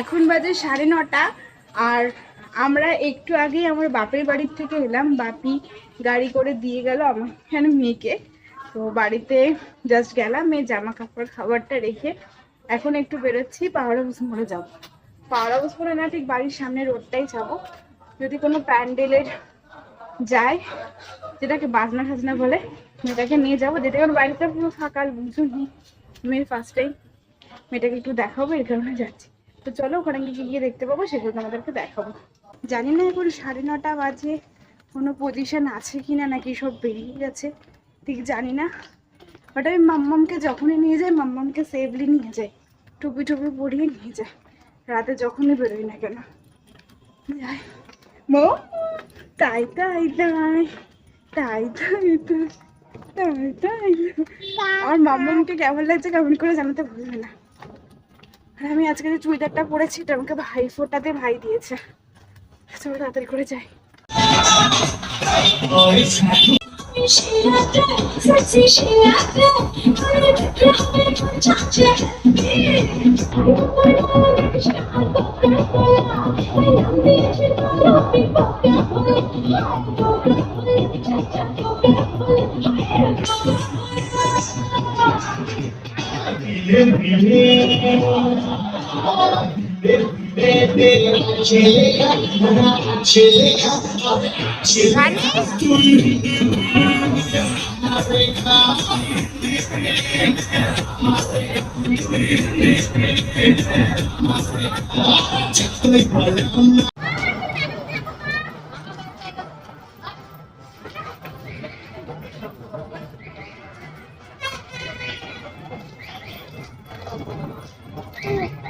এখন বাজে সাড়ে নটা, আর আমরা একটু আগেই আমার বাপের বাড়ির থেকে এলাম। বাপি গাড়ি করে দিয়ে গেল আমার এখানে মেয়েকে। তো বাড়িতে জাস্ট গেলাম মেয়ে জামা কাপড় খাবারটা রেখে এখন একটু বেরোচ্ছি, পাহাড়া মোড়ে যাব। পাহাড়া মোড়ে না, ঠিক বাড়ির সামনে রোডটাই যাব। যদি কোনো প্যান্ডেলের যায়, যেটাকে বাজনা সাজনা বলে, মেয়েটাকে নিয়ে যাব। যেটা কারণ বাড়িতে পুরো ফাঁকা বুঝুন মেয়ের ফার্স্ট টাইম মেয়েটাকে একটু দেখাবো এই কারণে যাচ্ছি। তো চলো ওখানে গিয়ে গিয়ে দেখতে পাবো সেগুলো তোমাদেরকে দেখাবো। জানি না এখন সাড়ে নটা বাজে কোনো পজিশন আছে কি না নাকি সব বেরিয়ে গেছে ঠিক জানি না। বাট আমি মাম্মামকে যখনই নিয়ে যাই মাম্মামকে সেফলি নিয়ে যাই টুপি টুপি পরিয়ে নিয়ে যাই রাতে যখনই বেরোই না কেন। মো তাই তাই তাই তাই তাই তাই তাই আমার মাম্মামকে কেমন লাগছে কেমন করে জানাতে ভুলবে না। আর আমি আজকে যে চুড়িদারটা পরেছি, এটা আমাকে ভাই ফোটাতে ভাই দিয়েছে। চলো তাড়াতাড়ি করে যাই। দিলে দিলে ছেলে ছেলে ছেলে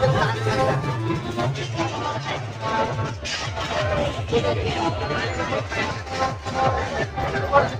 Thank you.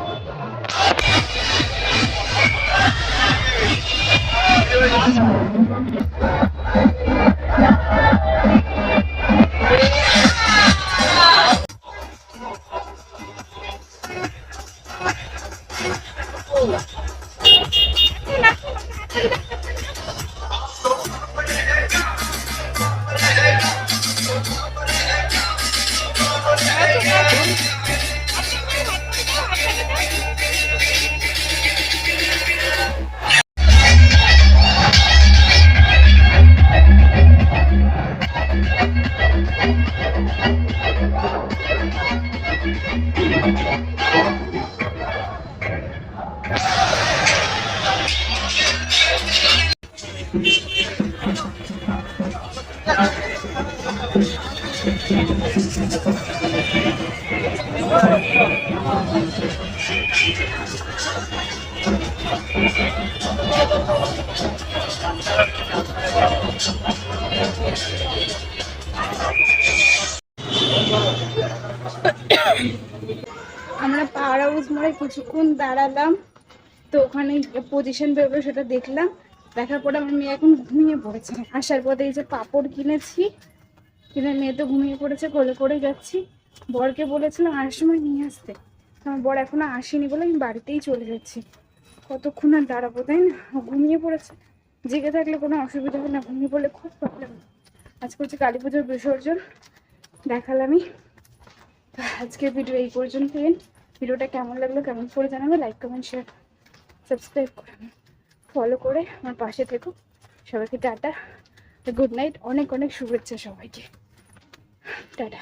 আমরা পাওয়ার হাউস মোড়ে কিছুক্ষণ দাঁড়ালাম, তো ওখানে পজিশন বেরোবে সেটা দেখলাম। দেখার পরে আমার মেয়ে এখন ঘুমিয়ে পড়েছে। আসার পথে এই যে পাপড় কিনেছি, কিনে মেয়ে তো ঘুমিয়ে পড়েছে, কোলে করে যাচ্ছি। বরকে বলেছিলাম, আসার সময় নিয়ে আসতে। আমার বর এখনও আসেনি বলে আমি বাড়িতেই চলে যাচ্ছি। কতক্ষণ আর দাঁড়াবো, তাই না? ঘুমিয়ে পড়েছে। জেগে থাকলে কোনো অসুবিধা হবে না, ঘুমিয়ে পড়লে খুব প্রবলেম আজকে হচ্ছে কালী পুজোর বিসর্জন, দেখালামই। তো আজকের ভিডিও এই পর্যন্ত ভিডিওটা কেমন লাগল কেমন করে জানাবে লাইক কমেন্ট শেয়ার সাবস্ক্রাইব করে ফলো করে আমার পাশে থেকো। সবাইকে টাটা। গুড নাইট অনেক অনেক শুভেচ্ছা সবাইকে। টাটা।